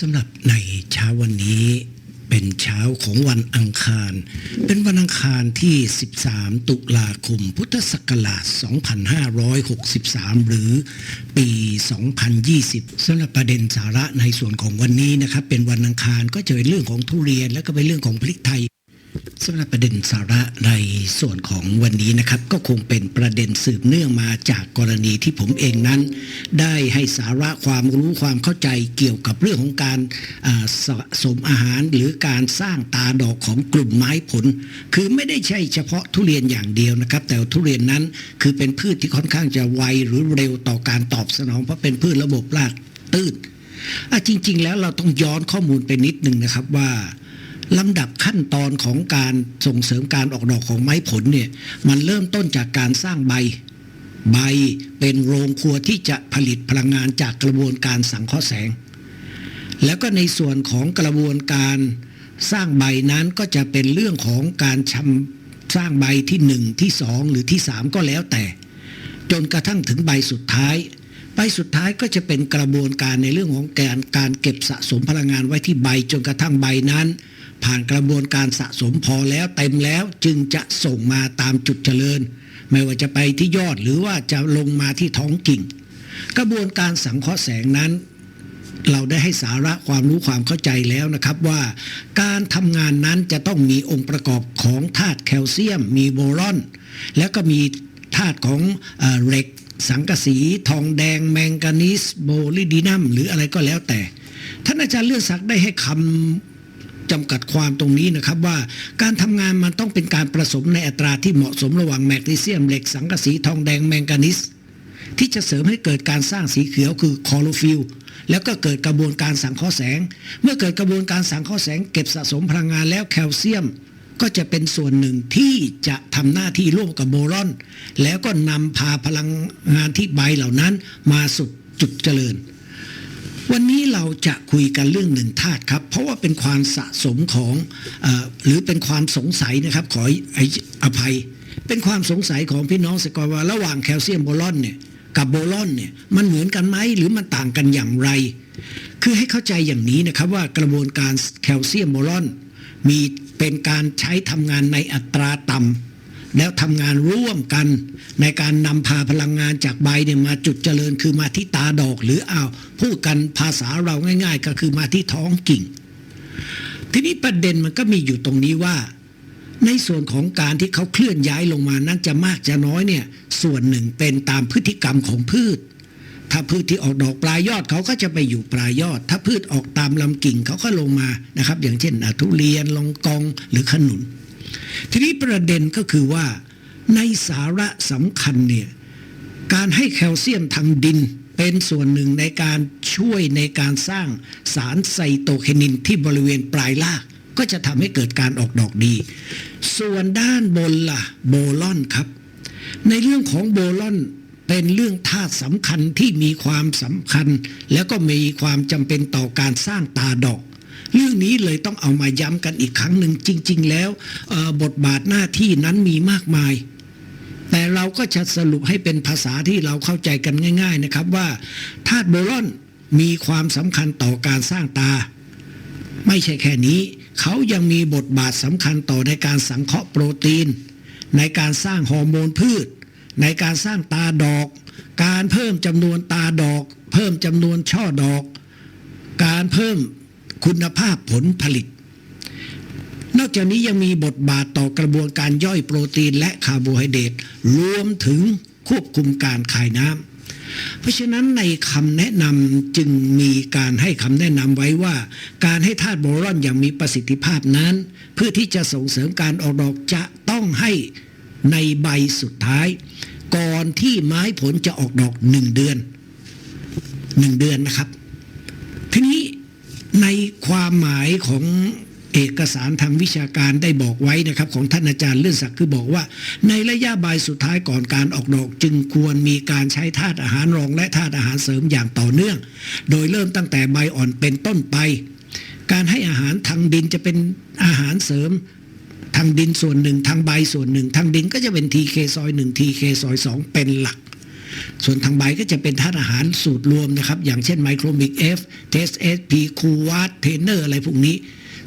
สำหรับในเช้าวันนี้เป็นเช้าของวันอังคาร เป็นวันอังคารที่ 13 ตุลาคม พุทธศักราช 2563 หรือปี 2020 สำหรับประเด็นสาระในส่วนของวันนี้นะครับ เป็นวันอังคารก็จะเป็นเรื่องของทุเรียนแล้วก็เป็นเรื่องของพริกไทย สำหรับประเด็นสาระในส่วนของวันนี้นะครับ ก็คงเป็นประเด็นสืบเนื่องมาจากกรณีที่ผมเองนั้น ได้ให้สาระความรู้ความเข้าใจเกี่ยวกับเรื่องของการสะสมอาหารหรือการสร้างตาดอกของกลุ่มไม้ผล คือไม่ได้ใช่เฉพาะทุเรียนอย่างเดียวนะครับ แต่ทุเรียนนั้นคือเป็นพืชที่ค่อนข้างจะไวหรือเร็วต่อการตอบสนองเพราะเป็นพืชระบบรากตื้นอะจริง ๆ แล้วเราต้องย้อนข้อมูลไปนิดนึงนะครับว่า ลำดับขั้นตอนของการส่งเสริมการออกดอกของไม้ผลเนี่ยมันเริ่มต้นจากการสร้างใบ ใบเป็นโรงครัวที่จะผลิตพลังงานจากกระบวนการสังเคราะห์แสง แล้วก็ในส่วนของกระบวนการสร้างใบนั้นก็จะเป็นเรื่องของการชำสร้างใบที่หนึ่งที่สองหรือที่สามก็แล้วแต่ จนกระทั่งถึงใบสุดท้ายใบสุดท้ายก็จะเป็นกระบวนการในเรื่องของการการเก็บสะสมพลังงานไว้ที่ใบจนกระทั่งใบนั้น ผ่านกระบวนการสะสมพอแล้วเต็มแล้วจึงจะส่งมาตามจุดเจริญ ไม่ว่าจะไปที่ยอดหรือว่าจะลงมาที่ท้องกิ่ง กระบวนการสังเคราะห์แสงนั้น เราได้ให้สาระความรู้ความเข้าใจแล้วนะครับว่า การทำงานนั้นจะต้องมีองค์ประกอบของธาตุแคลเซียม มีโบรอน แล้วก็มีธาตุของเหล็กสังกะสี ทองแดง แมงกานีสโบลิดีนัมหรืออะไรก็แล้วแต่ ท่านอาจารย์เลือดศักดิ์ได้ให้คำ จำกัดความตรงนี้นะครับว่าการทำงานมันต้องเป็นการผสมในอัตราที่เหมาะสมระหว่างแมกนีเซียมเหล็กสังกะสีทองแดงแมงกานีสที่จะเสริมให้เกิดการสร้างสีเขียวคือคลอโรฟิลแล้วก็เกิดกระบวนการสังเคราะห์แสง เมื่อเกิดกระบวนการสังเคราะห์แสง เก็บสะสมพลังงานแล้วแคลเซียม ก็จะเป็นส่วนหนึ่งที่จะทำหน้าที่ร่วมกับโบรอน แล้วก็นำพาพลังงานที่ใบเหล่านั้นมาสู่จุดเจริญ วันนี้เราจะคุยกันเรื่องหนึ่งธาตุครับ เพราะว่าเป็นความสะสมของอหรือเป็นความสงสัยนะครับ ขออภัย เป็นความสงสัยของพี่น้องสกอร์ว่าระหว่างแคลเซียมโบรอนเนี่ยกับโบรอนเนี่ยมันเหมือนกันไหมหรือมันต่างกันอย่างไร คือให้เข้าใจอย่างนี้นะครับว่ากระบวนการแคลเซียมโบรอนมีเป็นการใช้ทำงานในอัตราต่ำ แล้วทำงานร่วมกันในการนำพาพลังงานจากใบเนี่ยมาจุดเจริญคือมาที่ตาดอก หรือเอาพูดกันภาษาเราง่าย ๆ ก็คือมาที่ท้องกิ่ง ทีนี้ประเด็นมันก็มีอยู่ตรงนี้ว่า ในส่วนของการที่เขาเคลื่อนย้ายลงมานั้นจะมากจะน้อยเนี่ยส่วนหนึ่งเป็นตามพฤติกรรมของพืช ถ้าพืชที่ออกดอกปลายยอดเขาก็จะไปอยู่ปลายยอด ถ้าพืชออกตามลำกิ่งเขาก็ลงมานะครับ อย่างเช่นอะทุเรียนลองกองหรือขนุน ทีนี้ประเด็นก็คือว่าในสาระสำคัญเนี่ยการให้แคลเซียมทางดินเป็นส่วนหนึ่งในการช่วยในการสร้างสารไซโตเคนินที่บริเวณปลายรากก็จะทำให้เกิดการออกดอกดี ส่วนด้านบนล่ะโบลอนครับ ในเรื่องของโบลอนเป็นเรื่องธาตุสำคัญที่มีความสำคัญ แล้วก็มีความจำเป็นต่อการสร้างตาดอก เรื่องนี้เลยต้องเอามาย้ำกันอีกครั้งหนึ่งจริง ๆ แล้วบทบาทหน้าที่นั้นมีมากมาย แต่เราก็จะสรุปให้เป็นภาษาที่เราเข้าใจกันง่าย ๆ นะครับว่าธาตุโบรอนมีความสำคัญต่อการสร้างตา ไม่ใช่แค่นี้ เขายังมีบทบาทสำคัญต่อในการสังเคราะห์โปรตีน ในการสร้างฮอร์โมนพืช ในการสร้างตาดอก การเพิ่มจำนวนตาดอก เพิ่มจำนวนช่อดอก การเพิ่ม คุณภาพผลผลิต นอกจากนี้ยังมีบทบาทต่อกระบวนการย่อยโปรตีนและคาร์โบไฮเดรตรวมถึงควบคุมการคายน้ำเพราะฉะนั้นในคำแนะนำจึงมีการให้คำแนะนำไว้ว่า การให้ธาตุโบรอนอย่างมีประสิทธิภาพนั้น เพื่อที่จะส่งเสริมการออกดอกจะต้องให้ในใบสุดท้าย ก่อนที่ไม้ผลจะออกดอกหนึ่งเดือนหนึ่งเดือนนะครับ ในความหมายของเอกสารทางวิชาการได้บอกไว้นะครับ ของท่านอาจารย์เลื่อนศักดิ์คือบอกว่า ในระยะใบสุดท้ายก่อนการออกดอก จึงควรมีการใช้ธาตุอาหารรองและธาตุอาหารเสริมอย่างต่อเนื่อง โดยเริ่มตั้งแต่ใบอ่อนเป็นต้นไป การให้อาหารทางดินจะเป็นอาหารเสริมทางดินส่วนหนึ่งทางใบส่วนหนึ่งทางดินก็จะเป็นทีเคซอยหนึ่งทีเคซอยสองเป็นหลัก ส่วนทางใบก็จะเป็นธาตุอาหารสูตรรวมนะครับ อย่างเช่นไมโครมิกเอฟเทสเอสพีคูวาตเทนเนอร์อะไรพวกนี้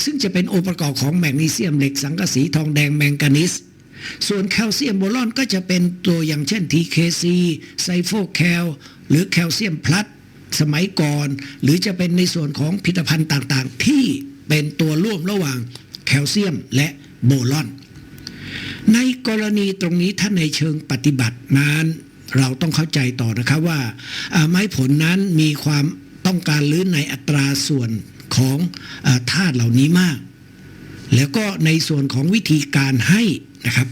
ซึ่งจะเป็นองค์ประกอบของแมกนีเซียมเหล็กสังกะสีทองแดงแมงกานิสส่วนแคลเซียมโบรอนก็จะเป็นตัวอย่างเช่น TKC ไซโฟแคลหรือแคลเซียมพลัสสมัยก่อน หรือจะเป็นในส่วนของผลิตภัณฑ์ต่างๆ ที่เป็นตัวร่วมระหว่างแคลเซียมและโบรอน ในกรณีตรงนี้ถ้าในเชิงปฏิบัตินั้น เราต้องเข้าใจต่อนะครับว่าไม้ผลนั้นมีความต้องการหรือในอัตราส่วนของธาตุเหล่านี้มาก แล้วก็ในส่วนของวิธีการให้นะครับ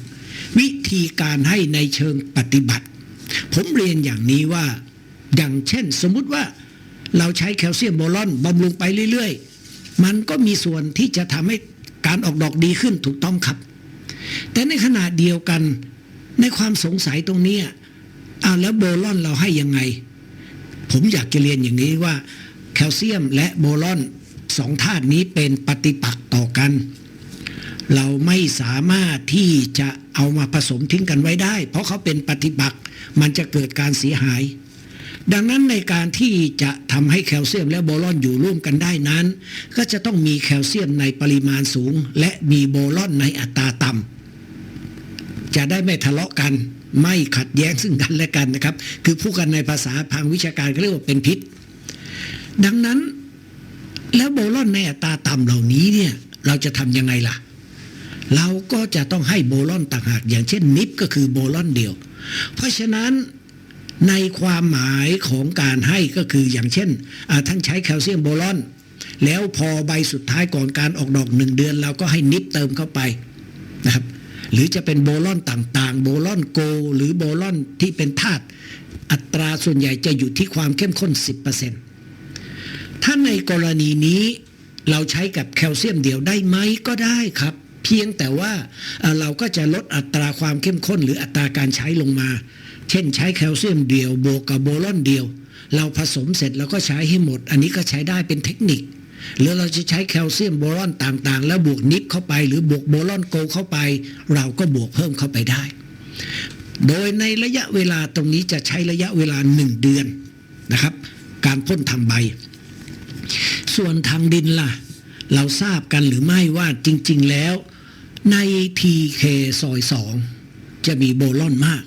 วิธีการให้ในเชิงปฏิบัติ ผมเรียนอย่างนี้ว่าอย่างเช่น สมมุติว่าเราใช้แคลเซียมโบรอนบำรุงไปเรื่อยๆ มันก็มีส่วนที่จะทำให้การออกดอกดีขึ้นถูกต้องครับ แต่ในขณะเดียวกันในความสงสัยตรงนี้ ยอ้าวแล้วโบรอนเราให้ยังไง ผมอยากจะเรียนอย่างนี้ว่า แคลเซียมและโบรอนสองธาตุนี้เป็นปฏิปักษ์ต่อกัน เราไม่สามารถที่จะเอามาผสมทิ้งกันไว้ได้ เพราะเขาเป็นปฏิปักษ์มันจะเกิดการเสียหาย ดังนั้นในการที่จะทำให้แคลเซียมและโบรอนอยู่ร่วมกันได้นั้น ก็จะต้องมีแคลเซียมในปริมาณสูง และมีโบรอนในอัตราต่ำจะได้ไม่ทะเลาะกัน ไม่ขัดแย้งซึ่งกันและกันนะครับ คือพูดกันในภาษาทางวิชาการก็เรียกว่าเป็นพิษ ดังนั้นแล้วโบรอนในอัตราต่ำเหล่านี้เนี่ยเราจะทำยังไงล่ะ เราก็จะต้องให้โบรอนต่างหากอย่างเช่นนิปก็คือโบรอนเดียว เพราะฉะนั้นในความหมายของการให้ก็คืออย่างเช่นท่านใช้แคลเซียมโบรอน แล้วพอใบสุดท้ายก่อนการออกดอกหนึ่งเดือน เราก็ให้นิปเติมเข้าไปนะครับ หรือจะเป็นโบรอนต่างๆ โบรอนโก หรือโบรอนที่เป็นธาตุอัตราส่วนใหญ่จะอยู่ที่ความเข้มข้น 10%ถ้าในกรณีนี้เราใช้กับแคลเซียมเดียวได้ไหมก็ได้ครับ เพียงแต่ว่าเราก็จะลดอัตราความเข้มข้น หรืออัตราการใช้ลงมา เช่นใช้แคลเซียมเดียวบวกกับโบรอนเดียว เราผสมเสร็จแล้วก็ใช้ให้หมด อันนี้ก็ใช้ได้เป็นเทคนิค หรือเราจะใช้แคลเซียมโบรอนต่างๆ แล้วบวกนิปเข้าไป หรือบวกโบรอนโกเข้าไป เราก็บวกเพิ่มเข้าไปได้ โดยในระยะเวลาตรงนี้จะใช้ระยะเวลาหนึ่งเดือนนะครับ การพ่นทำใบ ส่วนทางดินล่ะ เราทราบกันหรือไม่ว่าจริง ๆ แล้วใน TK ซอย2จะมีโบรอนมาก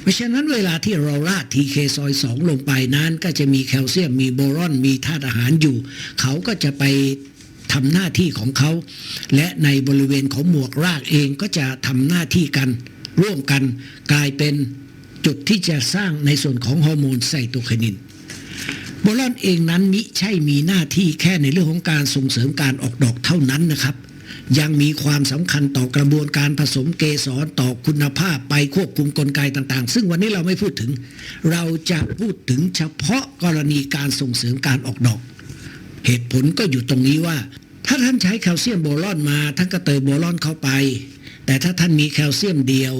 เพราะฉะนั้นเวลาที่เราราด TK ซอย2ลงไปนั้น ก็จะมีแคลเซียมมีโบรอนมีธาตุอาหารอยู่ เขาก็จะไปทำหน้าที่ของเขา และในบริเวณของหมวกรากเองก็จะทำหน้าที่กัน ร่วมกันกลายเป็นจุดที่จะสร้างในส่วนของฮอร์โมนไซโตไคนินโบรอนเองนั้นมิใช่มีหน้าที่แค่ในเรื่องของการส่งเสริมการออกดอกเท่านั้นนะครับ ยังมีความสำคัญต่อกระบวนการผสมเกสรต่อคุณภาพไปควบคุมกลไกต่างๆ ซึ่งวันนี้เราไม่พูดถึง เราจะพูดถึงเฉพาะกรณีการส่งเสริมการออกดอก เหตุผลก็อยู่ตรงนี้ว่า ถ้าท่านใช้แคลเซียมโบรอนมาท่านก็เติมโบรอนเข้าไป แต่ถ้าท่านมีแคลเซียมเดียว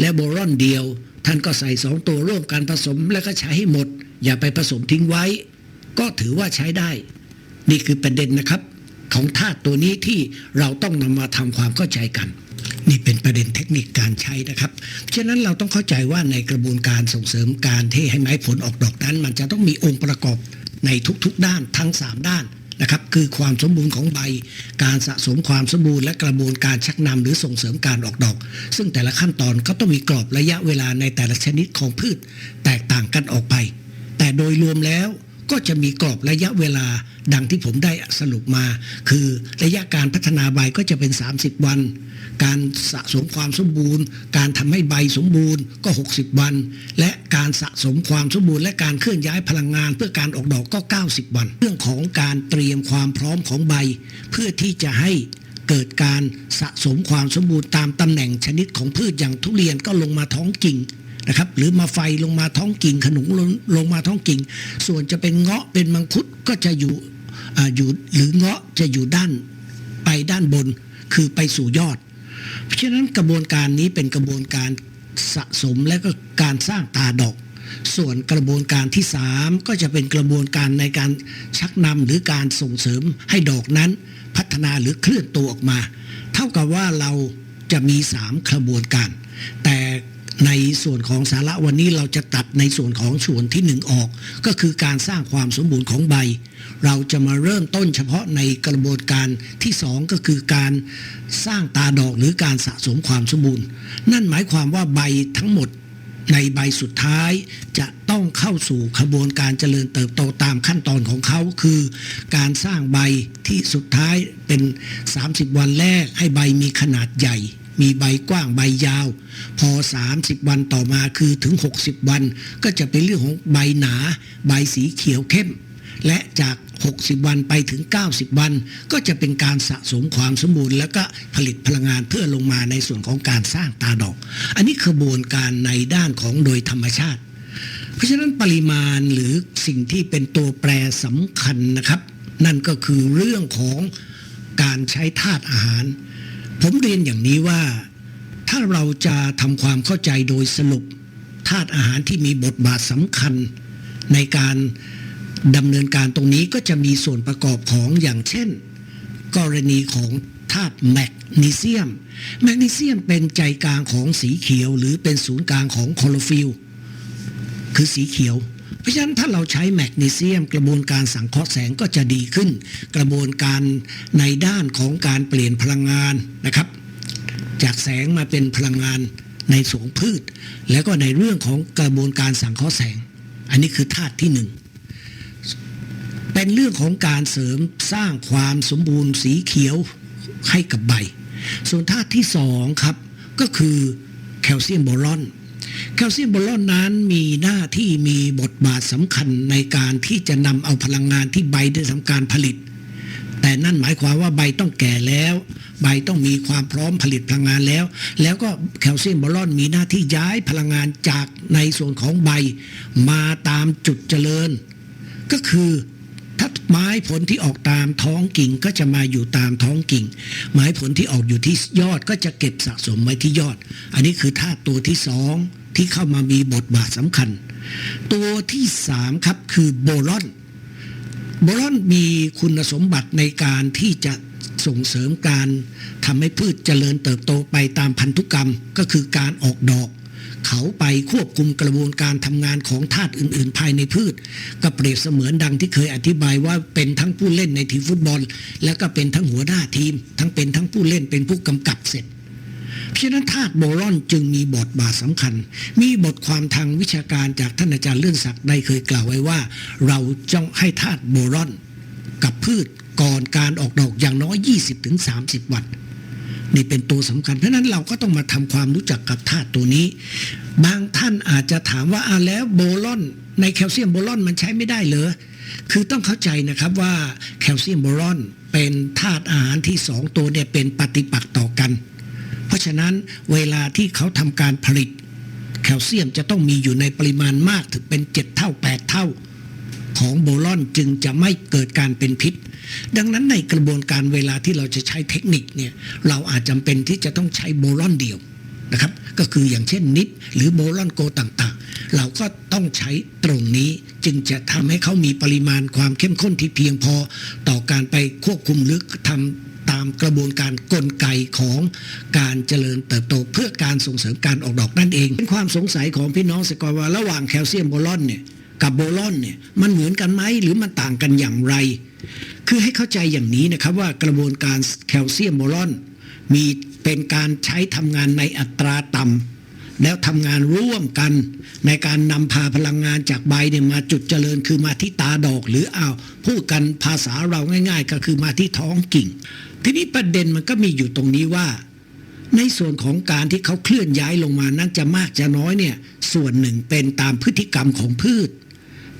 และโบรอนเดียว ท่านก็ใส่สองตัวร่วมกันผสมแล้วก็ใช้ให้หมด อย่าไปผสมทิ้งไว้ ก็ถือว่าใช้ได้ นี่คือประเด็นนะครับ ของธาตุตัวนี้ที่เราต้องนำมาทำความเข้าใจกัน นี่เป็นประเด็นเทคนิคการใช้นะครับ ฉะนั้นเราต้องเข้าใจว่าในกระบวนการส่งเสริมการที่ให้ไม้ผลออกดอกนั้น มันจะต้องมีองค์ประกอบในทุกๆ ด้านทั้ง 3 ด้านนะครับคือความสมบูรณ์ของใบ การสะสมความสมบูรณ์และกระบวนการชักนำหรือส่งเสริมการออกดอก ซึ่งแต่ละขั้นตอนก็ต้องมีกรอบระยะเวลาในแต่ละชนิดของพืช แตกต่างกันออกไป แต่โดยรวมแล้ว ก็จะมีกรอบระยะเวลาดังที่ผมได้สรุปมา คือระยะการพัฒนาใบก็จะเป็น 30 วัน การสะสมความสมบูรณ์ การทำให้ใบสมบูรณ์ก็ 60 วัน และการสะสมความสมบูรณ์ และการเคลื่อนย้ายพลังงาน เพื่อการออกดอกก็ 90 วัน เรื่องของการเตรียมความพร้อมของใบ เพื่อที่จะให้เกิดการสะสมความสมบูรณ์ตามตำแหน่งชนิดของพืชอย่างทุเรียนก็ลงมาท้องกิ่ง นะครับ หรือมาไฟลงมาท้องกิ่งขนุนลงลงมาท้องกิ่ง ส่วนจะเป็นเงาะเป็นมังคุดก็จะอยู่ออยู่หรือเงาะจะอยู่ด้านไปด้านบนคือไปสู่ยอด เพราะฉะนั้นกระบวนการนี้เป็นกระบวนการสะสมและก็การสร้างตาดอก ส่วนกระบวนการที่ 3 ก็จะเป็นกระบวนการในการชักนำหรือการส่งเสริมให้ดอกนั้น พัฒนาหรือเคลื่อนตัวออกมา เท่ากับว่าเราจะมี 3 กระบวนการ แต่ ในส่วนของสาระวันนี้เราจะตัดในส่วนของส่วนที่หนึ่งออก ก็คือการสร้างความสมบูรณ์ของใบ เราจะมาเริ่มต้นเฉพาะในกระบวนการที่สองก็คือการสร้างตาดอกหรือการสะสมความสมบูรณ์ นั่นหมายความว่าใบทั้งหมดในใบสุดท้ายจะต้องเข้าสู่ขบวนการเจริญเติบโตตามขั้นตอนของเขาคือ การสร้างใบที่สุดท้ายเป็น 30 วันแรกให้ใบมีขนาดใหญ่ มีใบกว้างใบยาว พอ 30 วันต่อมาคือถึง 60 วัน ก็จะเป็นเรื่องของใบหนา ใบสีเขียวเข้ม และจาก 60 วันไปถึง 90 วัน ก็จะเป็นการสะสมความสมบูรณ์ แล้วก็ผลิตพลังงานเพื่อลงมาในส่วนของการสร้างตาดอก อันนี้ขบวนการในด้านของโดยธรรมชาติ เพราะฉะนั้นปริมาณหรือสิ่งที่เป็นตัวแปรสำคัญนะครับ นั่นก็คือเรื่องของการใช้ธาตุอาหาร ผมเรียนอย่างนี้ว่า ถ้าเราจะทำความเข้าใจโดยสรุปธาตุอาหารที่มีบทบาทสำคัญ ในการดำเนินการตรงนี้ก็จะมีส่วนประกอบของอย่างเช่น กรณีของธาตุแมกนีเซียม แมกนีเซียมเป็นใจกลางของสีเขียวหรือเป็นศูนย์กลางของคลอโรฟิลคือสีเขียว เพราะฉะนั้นถ้าเราใช้แมกนีเซียม กระบวนการสังเคราะห์แสงก็จะดีขึ้น กระบวนการในด้านของการเปลี่ยนพลังงานนะครับ จากแสงมาเป็นพลังงานในสวนพืช แล้วก็ในเรื่องของกระบวนการสังเคราะห์แสง อันนี้คือธาตุที่หนึ่งเป็นเรื่องของการเสริมสร้างความสมบูรณ์สีเขียวให้กับใบ ส่วนธาตุที่สองครับก็คือแคลเซียมโบรอน แคลเซียมโบรอนนั้นมีหน้าที่มีบทบาทสำคัญในการที่จะนำเอาพลังงานที่ใบได้ทำการผลิต แต่นั่นหมายความว่าใบต้องแก่แล้ว ใบต้องมีความพร้อมผลิตพลังงานแล้ว แล้วก็แคลเซียมโบรอนมีหน้าที่ย้ายพลังงานจากในส่วนของใบมาตามจุดเจริญ ก็คือ ไม้ผลที่ออกตามท้องกิ่งก็จะมาอยู่ตามท้องกิ่ง ไม้ผลที่ออกอยู่ที่ยอดก็จะเก็บสะสมไว้ที่ยอด อันนี้คือธาตุตัวที่สองที่เข้ามามีบทบาทสำคัญ ตัวที่สามครับคือโบรอน โบรอนมีคุณสมบัติในการที่จะส่งเสริมการทำให้พืชเจริญเติบโตไปตามพันธุกรรมก็คือการออกดอก เขาไปควบคุมกระบวนการทำงานของธาตุอื่น ๆ ภายในพืช ก็เปรียบเสมือนดังที่เคยอธิบายว่าเป็นทั้งผู้เล่นในทีมฟุตบอล แล้วก็เป็นทั้งหัวหน้าทีม ทั้งเป็นทั้งผู้เล่นเป็นผู้กำกับเสร็จเพราะฉะนั้นธาตุโบรอนจึงมีบทบาทสำคัญ มีบทความทางวิชาการจากท่านอาจารย์เลื่อนศักดิ์ได้เคยกล่าวไว้ว่า เราจ้องให้ธาตุโบรอน กับพืชก่อนการออกดอกอย่างน้อย 20-30 วัน นี่เป็นตัวสำคัญ เพราะนั้นเราก็ต้องมาทำความรู้จักกับธาตุตัวนี้ บางท่านอาจจะถามว่าอ่าแล้วโบรอนในแคลเซียมโบรอนมันใช้ไม่ได้เหรอคือต้องเข้าใจนะครับว่าแคลเซียมโบรอนเป็นธาตุอาหารที่สองตัวเนี่ยเป็นปฏิปักษ์ต่อกัน เพราะฉะนั้นเวลาที่เขาทำการผลิตแคลเซียมจะต้องมีอยู่ในปริมาณมากถึงเป็น 7 เท่า 8 เท่า ของโบรอนจึงจะไม่เกิดการเป็นพิษ ดังนั้นในกระบวนการเวลาที่เราจะใช้เทคนิคเนี่ยเราอาจจำเป็นที่จะต้องใช้โบรอนเดียวนะครับ ก็คืออย่างเช่นนิปหรือโบรอนโกต่างๆ เราก็ต้องใช้ตรงนี้จึงจะทำให้เขามีปริมาณความเข้มข้นที่เพียงพอต่อการไปควบคุมหรือทำตามกระบวนการกลไกของการเจริญเติบโตเพื่อการส่งเสริมการออกดอกนั่นเอง เป็นความสงสัยของพี่น้องสกอว่าระหว่างแคลเซียมโบรอนเนี่ย กับโบรอนเนี่ยมันเหมือนกันไหมหรือมันต่างกันอย่างไร คือให้เข้าใจอย่างนี้นะครับว่ากระบวนการแคลเซียมโบรอน มีเป็นการใช้ทำงานในอัตราต่ำแล้วทำงานร่วมกัน ในการนำพาพลังงานจากใบเนี่ยมาจุดเจริญคือมาที่ตาดอก หรือเอาพูดกันภาษาเราง่าย ๆ ก็คือมาที่ท้องกิ่ง ทีนี้ประเด็นมันก็มีอยู่ตรงนี้ว่าในส่วนของการที่เขาเคลื่อนย้ายลงมานั้นจะมากจะน้อยเนี่ยส่วนหนึ่งเป็นตามพฤติกรรมของพืช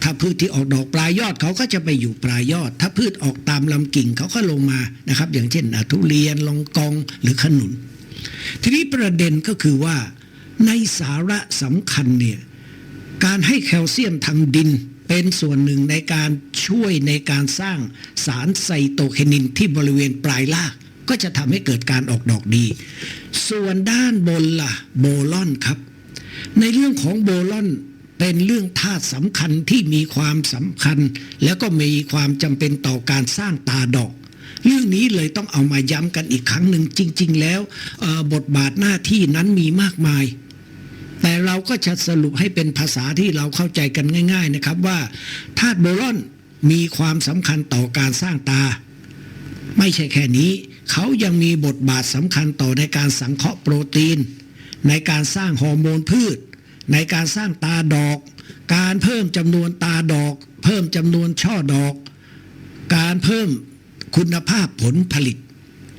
ถ้าพืชที่ออกดอกปลายยอดเขาก็จะไปอยู่ปลายยอด ถ้าพืชออกตามลำกิ่งเขาก็ลงมานะครับ อย่างเช่นอทุเรียนลองกองหรือขนุน ทีนี้ประเด็นก็คือว่าในสาระสำคัญเนี่ยการให้แคลเซียมทางดินเป็นส่วนหนึ่งในการช่วยในการสร้างสารไซโตเคนินที่บริเวณปลายรากก็จะทำให้เกิดการออกดอกดี ส่วนด้านบนล่ะโบลอนครับ ในเรื่องของโบลอน เป็นเรื่องธาตุสำคัญที่มีความสำคัญ แล้วก็มีความจำเป็นต่อการสร้างตาดอก เรื่องนี้เลยต้องเอามาย้ำกันอีกครั้งหนึ่งจริง ๆ แล้วบทบาทหน้าที่นั้นมีมากมาย แต่เราก็จะสรุปให้เป็นภาษาที่เราเข้าใจกันง่าย ๆนะครับว่าธาตุโบรอนมีความสำคัญต่อการสร้างตา ไม่ใช่แค่นี้ เขายังมีบทบาทสำคัญต่อในการสังเคราะห์โปรตีน ในการสร้างฮอร์โมนพืช ในการสร้างตาดอก การเพิ่มจำนวนตาดอก เพิ่มจำนวนช่อดอก การเพิ่มคุณภาพผลผลิต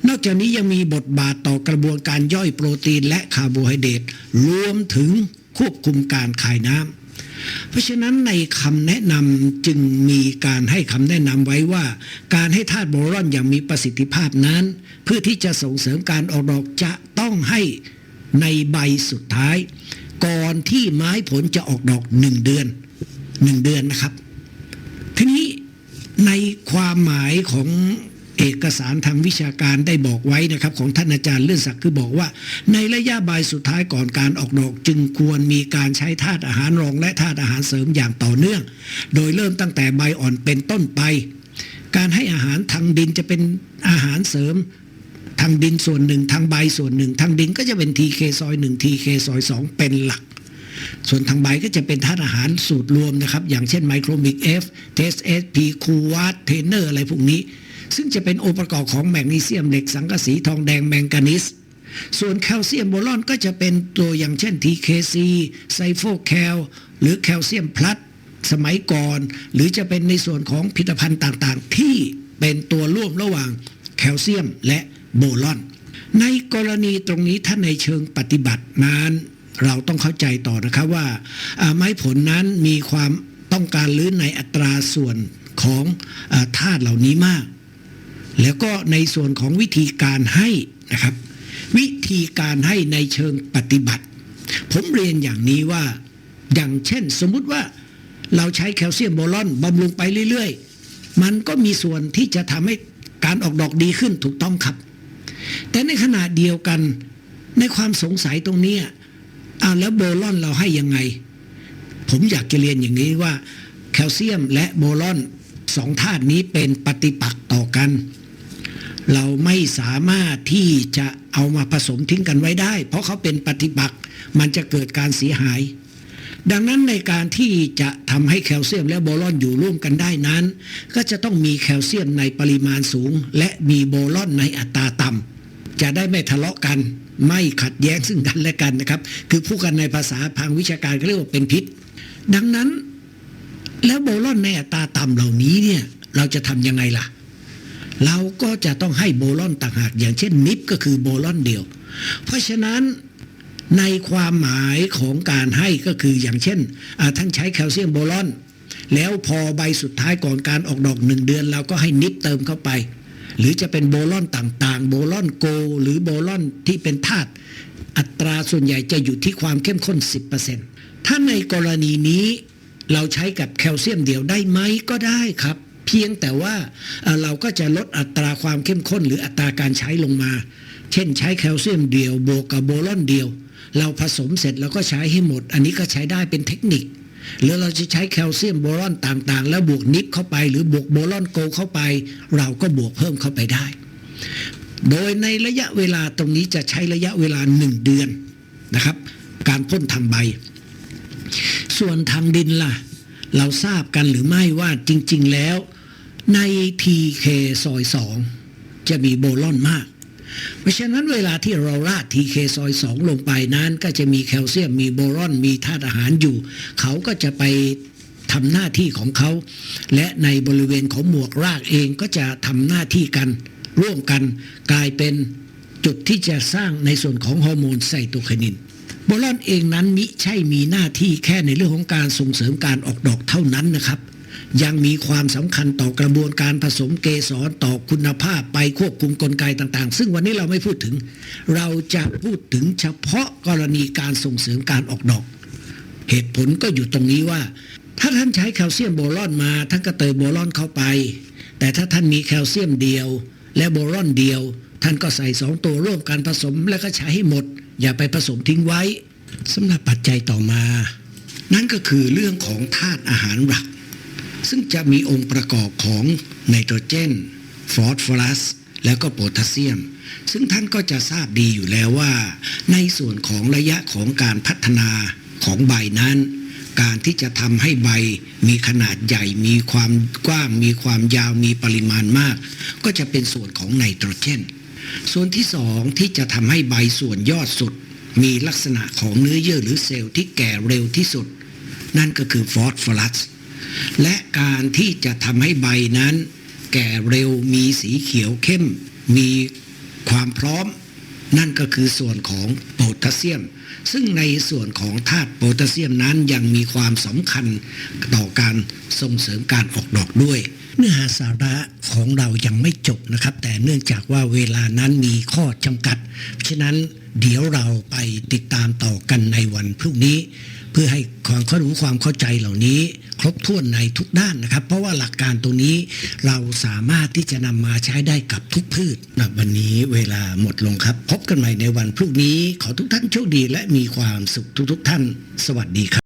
นอกจากนี้ยังมีบทบาทต่อกระบวนการย่อยโปรตีนและคาร์โบไฮเดรตรวมถึงควบคุมการคายน้ำเพราะฉะนั้นในคำแนะนำจึงมีการให้คำแนะนำไว้ว่า การให้ธาตุโบรอนอย่างมีประสิทธิภาพนั้น เพื่อที่จะส่งเสริมการออกดอกจะต้องให้ในใบสุดท้าย ก่อนที่ไม้ผลจะออกดอกหนึ่งเดือนหนึ่งเดือนนะครับ ทีนี้ในความหมายของเอกสารทางวิชาการได้บอกไว้นะครับ ของท่านอาจารย์เลื่อนศักดิ์คือบอกว่า ในระยะใบสุดท้ายก่อนการออกดอก จึงควรมีการใช้ธาตุอาหารรองและธาตุอาหารเสริมอย่างต่อเนื่อง โดยเริ่มตั้งแต่ใบอ่อนเป็นต้นไป การให้อาหารทางดินจะเป็นอาหารเสริม ทางดินส่วนหนึ่งทางใบส่วนหนึ่งทางดินก็จะเป็น TK ซอย1 TK ซอย2เป็นหลัก ส่วนทางใบก็จะเป็นธาตุอาหารสูตรรวมนะครับ อย่างเช่นไมโครมิกเอฟเทสเอสพีคูวาตเทเนอร์อะไรพวกนี้ ซึ่งจะเป็นองค์ประกอบของแมกนีเซียมเหล็กสังกะสีทองแดงแมงกานิสส่วนแคลเซียมโบรอนก็จะเป็นตัวอย่างเช่น TKC ไซโฟแคลหรือแคลเซียมพลัสสมัยก่อน หรือจะเป็นในส่วนของผลิตภัณฑ์ต่างๆ ที่เป็นตัวร่วมระหว่างแคลเซียมและ โบรอน ในกรณีตรงนี้ถ้าในเชิงปฏิบัตินั้นเราต้องเข้าใจต่อนะครับว่าไม้ผลนั้นมีความต้องการหรือในอัตราส่วนของธาตุเหล่านี้มาก แล้วก็ในส่วนของวิธีการให้นะครับ วิธีการให้ในเชิงปฏิบัติ ผมเรียนอย่างนี้ว่าอย่างเช่น สมมุติว่าเราใช้แคลเซียมโบรอนบำรุงไปเรื่อย ๆ มันก็มีส่วนที่จะทำให้การออกดอกดีขึ้นถูกต้องครับ แต่ในขณะเดียวกันในความสงสัยตรงนี้ยอ้าแล้วโบรอนเราให้ยังไง ผมอยากจะเรียนอย่างนี้ว่า แคลเซียมและโบรอนสองธาตุนี้เป็นปฏิปักษ์ต่อกัน เราไม่สามารถที่จะเอามาผสมทิ้งกันไว้ได้ เพราะเขาเป็นปฏิปักษ์มันจะเกิดการเสียหาย ดังนั้นในการที่จะทำให้แคลเซียมและโบรอนอยู่ร่วมกันได้นั้น ก็จะต้องมีแคลเซียมในปริมาณสูง และมีโบรอนในอัตราต่ำ จะได้ไม่ทะเลาะกัน ไม่ขัดแย้งซึ่งกันและกันนะครับ คือพูดกันในภาษาทางวิชาการเขาเรียกว่าเป็นพิษ ดังนั้น แล้วโบรอนในอัตราต่ำเหล่านี้เนี่ยเราจะทำยังไงล่ะ เราก็จะต้องให้โบรอนต่างหากอย่างเช่นนิปก็คือโบรอนเดียว เพราะฉะนั้นในความหมายของการให้ก็คืออย่างเช่นท่านใช้แคลเซียมโบรอน แล้วพอใบสุดท้ายก่อนการออกดอกหนึ่งเดือน เราก็ให้นิปเติมเข้าไป หรือจะเป็นโบรอนต่างๆ โบรอนโก หรือโบรอนที่เป็นธาตุอัตราส่วนใหญ่จะอยู่ที่ความเข้มข้น 10%ถ้าในกรณีนี้เราใช้กับแคลเซียมเดียวได้ไหมก็ได้ครับ เพียงแต่ว่าเราก็จะลดอัตราความเข้มข้น หรืออัตราการใช้ลงมา เช่นใช้แคลเซียมเดียวบวกกับโบรอนเดียว เราผสมเสร็จแล้วก็ใช้ให้หมด อันนี้ก็ใช้ได้เป็นเทคนิค หรือเราจะใช้แคลเซียมโบรอนต่างๆ แล้วบวกนิปเข้าไป หรือบวกโบรอนโกเข้าไป เราก็บวกเพิ่มเข้าไปได้ โดยในระยะเวลาตรงนี้จะใช้ระยะเวลาหนึ่งเดือนนะครับ การพ่นทางใบ ส่วนทางดินล่ะ เราทราบกันหรือไม่ว่าจริง ๆ แล้วใน TK ซอย2จะมีโบรอนมาก เพราะฉะนั้นเวลาที่เราราดทีเคซอย2ลงไปนั้น ก็จะมีแคลเซียมมีโบรอนมีธาตุอาหารอยู่ เขาก็จะไปทำหน้าที่ของเขา และในบริเวณของหมวกรากเองก็จะทำหน้าที่กัน ร่วมกันกลายเป็นจุดที่จะสร้างในส่วนของฮอร์โมนไซโตไคนินโบรอนเองนั้นมิใช่มีหน้าที่แค่ในเรื่องของการส่งเสริมการออกดอกเท่านั้นนะครับ ยังมีความสำคัญต่อกระบวนการผสมเกสรต่อคุณภาพไปควบคุมกลไกต่างๆ ซึ่งวันนี้เราไม่พูดถึง เราจะพูดถึงเฉพาะกรณีการส่งเสริมการออกดอก เหตุผลก็อยู่ตรงนี้ว่า ถ้าท่านใช้แคลเซียมโบรอนมาท่านก็เติมโบรอนเข้าไป แต่ถ้าท่านมีแคลเซียมเดียว และโบรอนเดียว ท่านก็ใส่สองตัวร่วมกันผสมแล้วก็ใช้ให้หมด อย่าไปผสมทิ้งไว้สำหรับปัจจัยต่อมา นั่นก็คือเรื่องของธาตุอาหารหลัก ซึ่งจะมีองค์ประกอบของไนโตรเจน ฟอสฟอรัส แล้วก็โพแทสเซียม ซึ่งท่านก็จะทราบดีอยู่แล้วว่า ในส่วนของระยะของการพัฒนาของใบนั้น การที่จะทำให้ใบมีขนาดใหญ่ มีความกว้าง มีความยาว มีปริมาณมาก ก็จะเป็นส่วนของไนโตรเจน ส่วนที่สองที่จะทำให้ใบส่วนยอดสุด มีลักษณะของเนื้อเยื่อหรือเซลล์ที่แก่เร็วที่สุด นั่นก็คือฟอสฟอรัส และการที่จะทำให้ใบนั้น แก่เร็วมีสีเขียวเข้ม มีความพร้อม นั่นก็คือส่วนของโพแทสเซียม ซึ่งในส่วนของธาตุโพแทสเซียมนั้นยังมีความสำคัญต่อการส่งเสริมการออกดอกด้วยเนื้อหาสาระของเรายังไม่จบนะครับ แต่เนื่องจากว่าเวลานั้นมีข้อจำกัด ฉะนั้นเดี๋ยวเราไปติดตามต่อกันในวันพรุ่งนี้ พื่อให้ความเข้ารู้ความเข้าใจเหล่านี้ ครบถ้วนในทุกด้านนะครับ เพราะว่าหลักการตรงนี้เราสามารถที่จะนำมาใช้ได้กับทุกพืชนะวันนี้เวลาหมดลงครับ พบกันใหม่ในวันพรุ่งนี้ขอทุกท่านโชคดีและมีความสุขทุกๆท่าน สวัสดีครับ